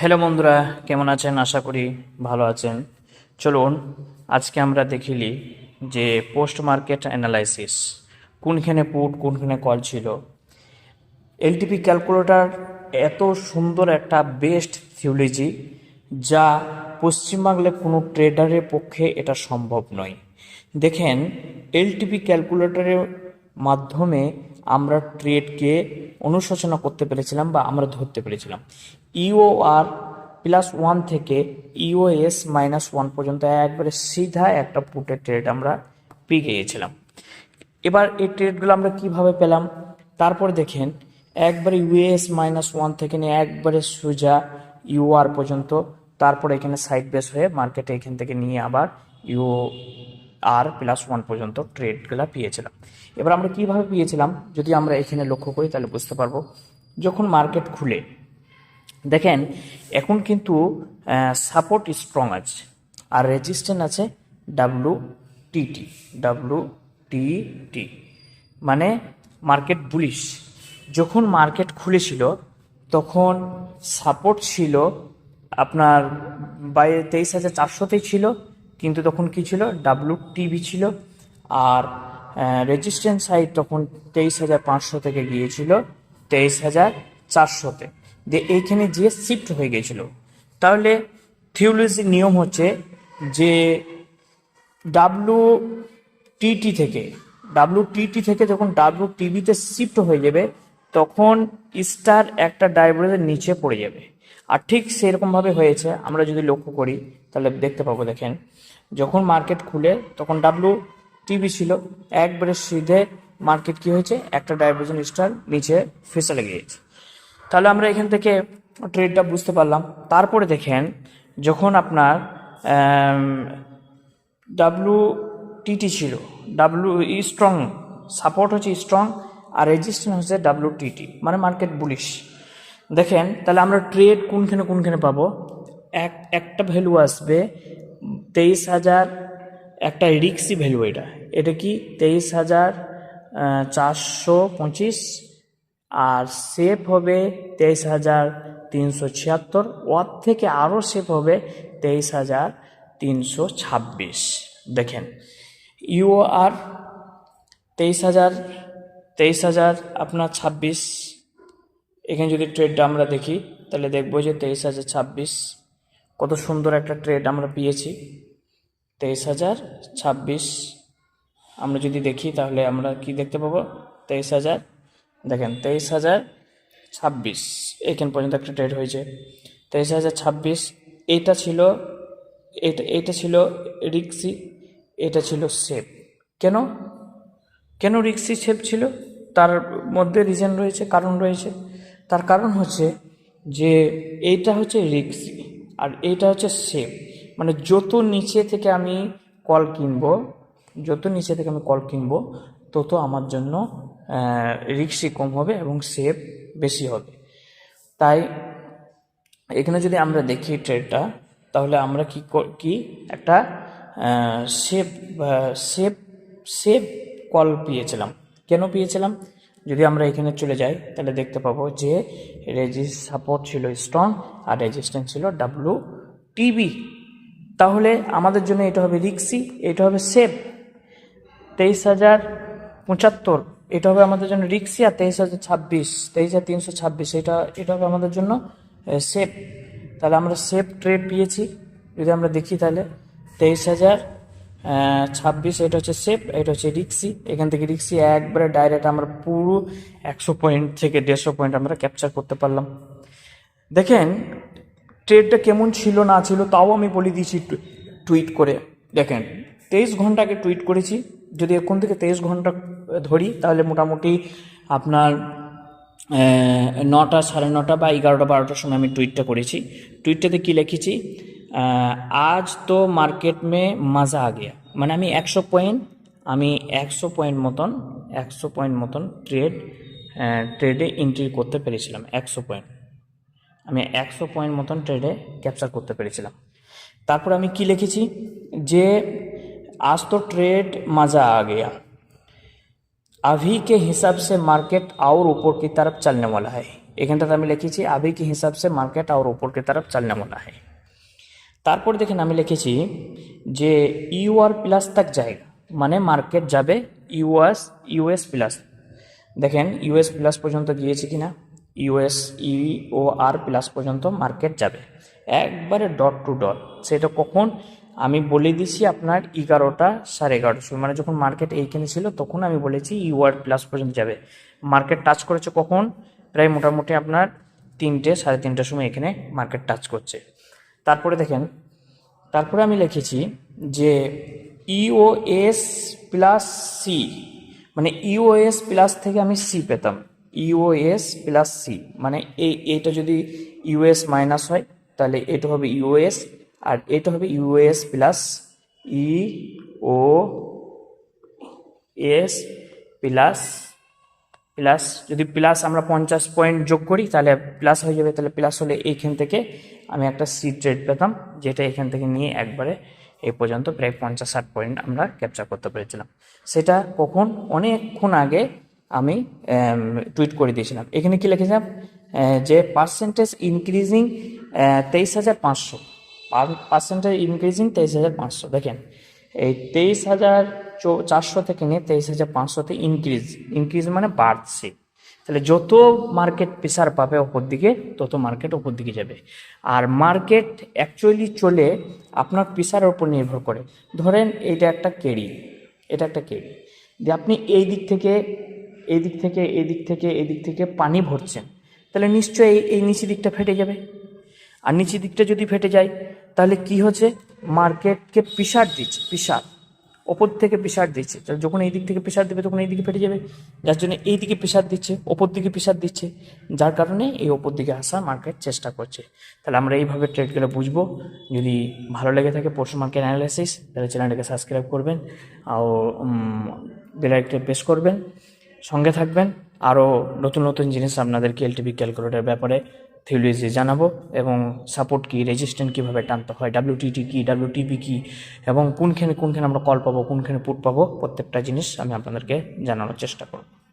Hello বন্ধুরা, কেমন আছেন? আশা করি ভালো আছেন। চলুন, আজকে আমরা দেখিলি যে পোস্ট মার্কেট অ্যানালাইসিস কোনখানে পুট কোনখানে কল ছিল। এলটিপি ক্যালকুলেটর এত সুন্দর একটা বেস্ট থিওলজি যা পশ্চিমবাংলায় কোনো ট্রেডারের পক্ষে এটা সম্ভব নয়। দেখেন এলটিপি ক্যালকুলেটরের মাধ্যমে আমরা ট্রেডকে অনুশোচনা করতে পেরেছিলাম বা আমরা ধরতে পেরেছিলাম। ইও আর প্লাস ওয়ান থেকে ইওএস মাইনাস ওয়ান পর্যন্ত একবারে সিধা একটা পুটের ট্রেড আমরা পেয়ে গিয়েছিলাম। এবার এই ট্রেডগুলো আমরা কীভাবে পেলাম? তারপর দেখেন, একবারে ইউএস মাইনাস ওয়ান থেকে নিয়ে একবারে সোজা ইউআর পর্যন্ত, তারপর এখানে সাইড বেস হয়ে মার্কেটে এখান থেকে নিয়ে আবার ইউ আর প্লাস ওয়ান পর্যন্ত ট্রেডগুলো পেয়েছিলাম। এবার আমরা কীভাবে পেয়েছিলাম? যদি আমরা এখানে লক্ষ্য করি, তাহলে বুঝতে পারব। যখন মার্কেট খুলে, দেখেন, এখন কিন্তু সাপোর্ট স্ট্রং আছে, আর রেজিস্ট্যান্ট আছে W T T W T মানে মার্কেট বুলিশ যখন মার্কেট খুলেছিল, তখন সাপোর্ট ছিল আপনার, বাইরে তেইশ হাজার চারশোতেই ছিল কিন্তু তখন কি ছিল? ডাব্লু টিভি ছিল আর রেজিস্ট্যান্স সাইড তখন তেইশ হাজার পাঁচশো থেকে গিয়েছিল, তেইশ হাজার চারশোতে। যে এইখানে যে শিফট হয়ে গেছিল তাহলে থিওলজির নিয়ম হচ্ছে যে ডাব্লু টিটি থেকে ডাব্লু টিটি থেকে যখন ডাব্লু টিভিতে শিফট হয়ে যাবে, তখন স্টার একটা ডাইভারের নিচে পড়ে যাবে। আর ঠিক সেরকমভাবে হয়েছে, আমরা যদি লক্ষ্য করি, তাহলে দেখতে পাবো, দেখেন। যখন মার্কেট খুলে, তখন ডাব্লু টিভি ছিল, একবারে সিধে মার্কেট কি হয়েছে? একটা ডাইভার্জন স্টার নিচে ফেসে গিয়েছে। তাহলে আমরা এখান থেকে ট্রেডটা বুঝতে পারলাম। তারপরে দেখেন, যখন আপনার ডাব্লু টিটি ছিল ডাব্লু স্ট্রং সাপোর্ট হচ্ছে স্ট্রং আর রেজিস্ট্যান্স হচ্ছে ডাব্লু টিটি মানে মার্কেট বুলিশ দেখেন, তাহলে আমরা ট্রেড কোনখানে কোনখানে পাবো? এক, একটা ভ্যালু আসবে তেইশ হাজার, একটা রিক্সি ভ্যালু এটা। এটা কি? তেইশ হাজার চারশো পঁচিশ, আর সেফ হবে তেইশ হাজার তিনশো ছিয়াত্তর, ওর থেকে আরও সেফ হবে তেইশ হাজার তিনশো ছাব্বিশ। দেখেন ইউআর তেইশ হাজার তেইশ হাজার আপনার ছাব্বিশ এখানে যদি ট্রেডটা আমরা দেখি, তাহলে দেখব যে তেইশ হাজার ছাব্বিশ, কত সুন্দর একটা ট্রেড আমরা পেয়েছি। তেইশ হাজার ছাব্বিশ, আমরা যদি দেখি, তাহলে আমরা কি দেখতে পাবো? তেইশ হাজার, দেখেন, তেইশ হাজার ছাব্বিশ, এখান পর্যন্ত একটা ট্রেড হয়েছে। তেইশ হাজার ছাব্বিশ এইটা ছিল, এটা এটা ছিল রিক্সি এটা ছিল সেফ কেন? কেন রিক্সি সেফ ছিল? তার মধ্যে রিজন রয়েছে, কারণ রয়েছে। তার কারণ হচ্ছে যে এইটা হচ্ছে রিক্সি আর এইটা হচ্ছে সেফ। মানে যত নিচে থেকে আমি কল কিনবো, যত নিচে থেকে আমি কল কিনবো, তত আমার জন্য রিক্সি কম হবে এবং সেফ বেশি হবে। তাই এখানে যদি আমরা দেখি ট্রেডটা, তাহলে আমরা কি কি একটা সেফ সেফ সেফ কল পেয়েছিলাম। কেন পেয়েছিলাম? যদি আমরা এখানে চলে যাই, তাহলে দেখতে পাবো যে রেজিস সাপোর্ট ছিল স্ট্রং আর রেজিস্ট্যান্স ছিল ডাব্লু টিবি তাহলে আমাদের জন্য এটা হবে রিক্সি এটা হবে সেফ তেইশ হাজার পঁচাত্তর, এটা হবে আমাদের জন্য রিক্সি আর তেইশ হাজার ছাব্বিশ, তেইশ হাজার তিনশো ছাব্বিশ, এটা এটা হবে আমাদের জন্য সেফ তাহলে আমরা সেফ ট্রেড পেয়েছি। যদি আমরা দেখি তাহলে, তেইশ হাজার ছাব্বিশ, এটা হচ্ছে সেফ, এটা হচ্ছে রিক্সি। এখান থেকে রিক্সি একবারে ডাইরেক্ট আমরা পুরো একশো পয়েন্ট থেকে দেড়শো পয়েন্ট আমরা ক্যাপচার করতে পারলাম। দেখেন ট্রেডটা কেমন ছিল না ছিল তাও আমি বলে দিয়েছি টুইট করে। দেখেন, তেইশ ঘন্টাকে টুইট করেছি। যদি এখন থেকে তেইশ ঘণ্টা ধরি, তাহলে মোটামুটি আপনার নটা, সাড়ে নটা বা এগারোটা, বারোটার সময় আমি টুইটটা করেছি। টুইটটাতে কী লিখেছি? আজ তো মার্কেট মে মজা আ গিয়া মানে আমি একশো পয়েন্ট আমি একশো পয়েন্ট মতন একশো পয়েন্ট মতন ট্রেড ট্রেডে এন্ট্রি করতে পেরেছিলাম একশো পয়েন্ট আমি একশো পয়েন্ট মতন ট্রেডে ক্যাপচার করতে পেরেছিলাম তারপর আমি কি লিখেছি যে आज तो ट्रेड मज़ा आ गया अभी के हिसाब से मार्केट और ऊपर की तरफ चलने वाला है এখানটাতে আমি লিখেছি अभी के हिसाब से मार्केट और ऊपर की तरफ चलने वाला है তারপর দেখেন আমি লিখেছি যে ইউআর প্লাস তক জায়গা মানে মার্কেট যাবে ইউএস ইউএস প্লাস দেখেন ইউএস প্লাস পর্যন্ত গিয়েছে কিনা? ইউএস ইও আর প্লাস পর্যন্ত মার্কেট যাবে। একবারে ডট টু ডট সেটা কখন? আমি বলে দিছি আপনার এগারোটা সাড়ে এগারোটার সময়। মানে যখন মার্কেট এইখানে ছিল, তখন আমি বলেছি ইউআর প্লাস পর্যন্ত যাবে। মার্কেট টাচ করেছে কখন? প্রায় মোটামুটি আপনার তিনটে সাড়ে তিনটার সময় এখানে মার্কেট টাচ করছে। তারপরে দেখেন, তারপরে আমি লিখেছি যে ইওএস প্লাস সি মানে ইওএস প্লাস থেকে আমি সি পেতাম। ইওএস প্লাস সি মানে এই, এটা যদি ইউএস মাইনাস হয়, তাহলে এটা হবে ইউএস আর এটা হবে US plus E O S plus plus যদি প্লাস আমরা পঞ্চাশ পয়েন্ট যোগ করি, তাহলে প্লাস হয়ে যাবে, তাহলে প্লাস হলে এইখান থেকে আমি একটা সি ট্রেড পেতাম, যেটা এখান থেকে নিয়ে একবারে এই পর্যন্ত প্রায় পঞ্চাশ ষাট পয়েন্ট আমরা ক্যাপচার করতে পেরেছিলাম। সেটা কখন? অনেকক্ষণ আগে আমি টুইট করে দিয়েছিলাম। এখানে কি লিখেছিলাম? যে পার্সেন্টেজ ইনক্রিজিং তেইশ হাজার পাঁচশো। পার্সেন্টেজ ইনক্রিজিং তেইশ হাজার পাঁচশো। দেখেন এই তেইশ হাজার চারশো থেকে নিয়ে তেইশ হাজার পাঁচশোতে ইনক্রিজ ইনক্রিজ মানে বাড়ছে। তাহলে যত মার্কেট প্রেসার পাবে ওপর দিকে, তত মার্কেট ওপর দিকে যাবে। আর মার্কেট অ্যাকচুয়ালি চলে আপনার প্রেসারের উপর নির্ভর করে। ধরেন এটা একটা কেরি এটা একটা কেরি যে আপনি এই দিক থেকে, এই দিক থেকে, এই দিক থেকে, এই দিক থেকে পানি ভরছেন, তাহলে নিশ্চয়ই এই নিচের দিকটা ফেটে যাবে। আর নিচের দিকটা যদি ফেটে যায়, তাহলে কি হচ্ছে? মার্কেটকে পিসার দিচ্ছে, পিসার। ওপর থেকে প্রেশার দিচ্ছে। তাহলে যখন এই দিক থেকে প্রেশার দেবে, তখন এই দিকে ফেটে যাবে। যার জন্য এই দিকে প্রেশার দিচ্ছে, ওপর দিকে প্রেশার দিচ্ছে। যার কারণে এই ওপর দিকে আসা মার্কেট চেষ্টা করছে। তাহলে আমরা এইভাবে ট্রেডগুলো বুঝব। যদি ভালো লেগে থাকে পরশু মার্কেট অ্যানালাইসিস তাহলে চ্যানেলটাকে সাবস্ক্রাইব করবেন। আর বেলাইকটা প্রেস করবেন। সঙ্গে থাকবেন। আরও নতুন নতুন জিনিস আপনাদেরকে এলটিভি ক্যালকুলেটার ব্যাপারে থিওলজি জানাব এবং সাপোর্ট কী রেজিস্ট্যান্ট কীভাবে টানতে হয় ডাব্লিউটিটি ডাব্লিউ ডাব্লিউটিপি কী এবং কোনখানে কোনখানে আমরা কল পাবো, কোনখানে পুট পাবো, প্রত্যেকটা জিনিস আমি আপনাদেরকে জানানোর চেষ্টা করব।